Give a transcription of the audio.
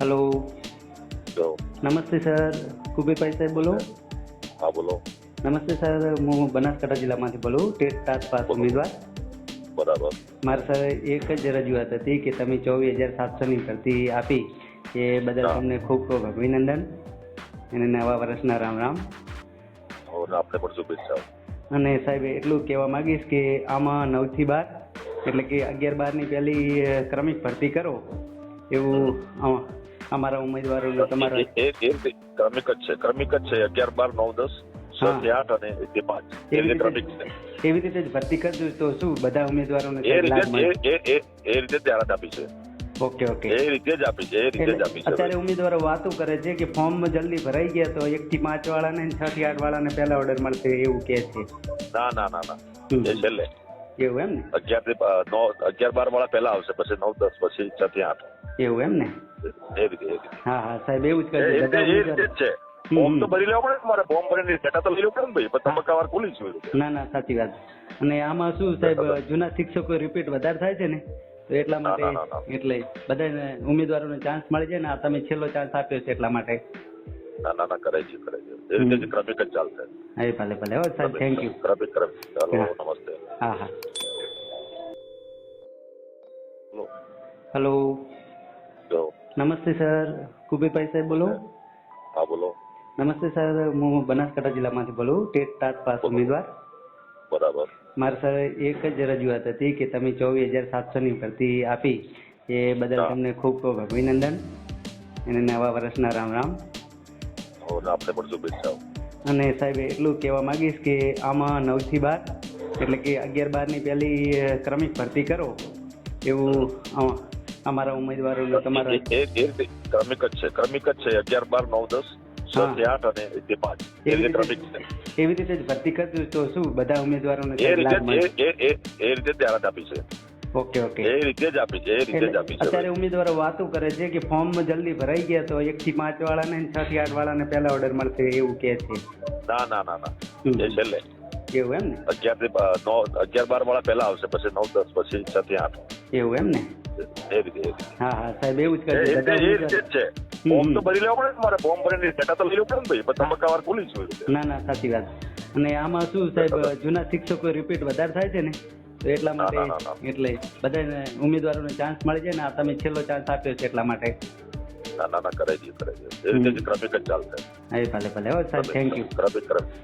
Hello નમસ્તે sir Kuberbhai સાહેબ બોલો હા બોલો નમસ્તે સર હું બનાસકાંઠા જિલ્લામાંથી બોલું. ટેટ તાસ પાસ ઉમેદવાર. બરાબર. મારે સર એક જ રજૂઆત હતી કે તમે ચોવીસ હજાર સાતસોની ભરતી આપી. એ બદલ. તમને ખૂબ ખૂબ અભિનંદન. અને નવા વર્ષના રામ રામ. આપણે પણ શુભેચ્છાઓ. અને સાહેબ એટલું કહેવા માંગીશ કે આમાં નવથી બાર એટલે કે અગિયાર બારની પહેલી ક્રમિક ભરતી કરો. એવું અમારા ઉમેદવારો તમારા ક્રમિક જ છે. ક્રમિક જ છે. અગિયાર બાર નવ દસ છ આઠ અને એક પાંચ. એવી રીતે રીતે ક્રમિક છે. એવી રીતે જ ભરતી કરજો. તો શું બધા ઉમેદવારોને એ રીતે એ રીતે જાહેરાત આપી છે. Okay okay. એ રીતે જ આપી છે. એ રીતે જ આપી છે. અત્યારે ઉમેદવારો વાતો કરે છે કે ફોર્મ જલ્દી ભરાઈ ગયા તો એક થી પાંચ વાળાને ને છ થી આઠ વાળાને પહેલા ઓર્ડર મળશે એવું કે છે. ના ના ના ના. એ છેલ્લે. એવું એમ ને? અગિયારથી અગિયાર બાર વાળા પહેલા આવશે. પછી નવ દસ પછી છ થી આઠ. એવું એમ ને? એ રીતે હા હા સાહેબ એવું જ કરજો છે. ફોર્મ તો ભરી લેવા પડે તમારે ફોર્મ ભરીને ડેટા તો લઈ લેવો પડે ને ભાઈ તબક્કાવાર ખુલી છે. ના ના સાચી વાત. અને આમાં શું સાહેબ જૂના શિક્ષકો રિપીટ વધારે થાય છે ને તો એટલા માટે એટલે બધા ઉમેદવારોને ચાન્સ મળી જાય ને આ તમે છેલ્લો ચાન્સ આપ્યો છે એટલા માટે. ના ના ના કરે છે કરે છે. એ રીતે જ ક્રમિક જ ચાલશે. હા ભલે ભલે. હો સાહેબ થેન્ક યુ ક્રમિક ક્રમિક. ચાલો. નમસ્તે. હા હા. હેલો. નમસ્તે સર. કુબેરભાઈ સાહેબ બોલો. હા બોલો. નમસ્તે સર. હું બનાસકાંઠા જિલ્લામાંથી બોલું. ટેટ તાસ પાસ ઉમેદવાર. બરાબર. મારે સર એક જ રજૂઆત હતી કે તમે ચોવીસ હજાર સાતસોની ભરતી આપી. એ બદલ. તમને ખૂબ ખૂબ અભિનંદન. અને નવા વર્ષના રામ રામ. આપણે પણ શુભેચ્છાઓ. અને સાહેબ એટલું કહેવા માંગીશ કે આમાં નવથી બાર એટલે કે અગિયાર બારની પહેલી ક્રમિક ભરતી કરો. એવું અમારા ઉમેદવારો તમારા એ એ એ રીતે ક્રમિક જ છે. ક્રમિક જ છે. અગિયાર બાર નવ દસ છ હા. થી આઠ અને એક થી પાંચ. એ એવી રીતે રીતે ક્રમિક છે. એવી રીતે જ ભરતી કરજો તો શું? બધા ઉમેદવારોને એ રીતે જ મળે? એ એ એ એ રીતે જ જાહેરાત આપી છે. Okay okay. એ રીતે જ આપી છે. એ રીતે જ આપી છે. અત્યારે ઉમેદવારો વાતો કરે છે કે ફોર્મ જલ્દી ભરાઈ ગયા તો એક થી પાંચ વાળાને ને છ થી આઠ વાળાને પહેલા ઓર્ડર મળશે એવું કે છે. ના ના ના ના. એ છેલ્લે. એવું એમ ને? અગિયારથી નવ અગિયાર બાર વાળા પહેલા આવશે પછી નવ દસ પછી છ થી આઠ. એવું એમ ને? હા હા સાહેબ એવું જ કરજો છે. ફોર્મ તો ભરી લેવા પડે ને મારે. ફોર્મ ભરીને ડેટા તો લઈ લેવો પડે ને ભાઈ. પણ તબક્કાવાર ખુલી જ ના ના સાચી વાત. અને આમાં શું સાહેબ જૂના શિક્ષકો રિપીટ વધારે થાય છે ને? તો એટલા માટે. એટલે બધા ઉમેદવારોને ચાન્સ મળી જાય ને? આ તમે છેલ્લો ચાન્સ આપ્યો છે એટલા માટે. ના ના ના કરે છે કરે છે એ રીતે ક્રમિક જ ચાલશે. ભલે ભલે. હો સાહેબ થેન્ક યુ ક્રમિક ક્રમિક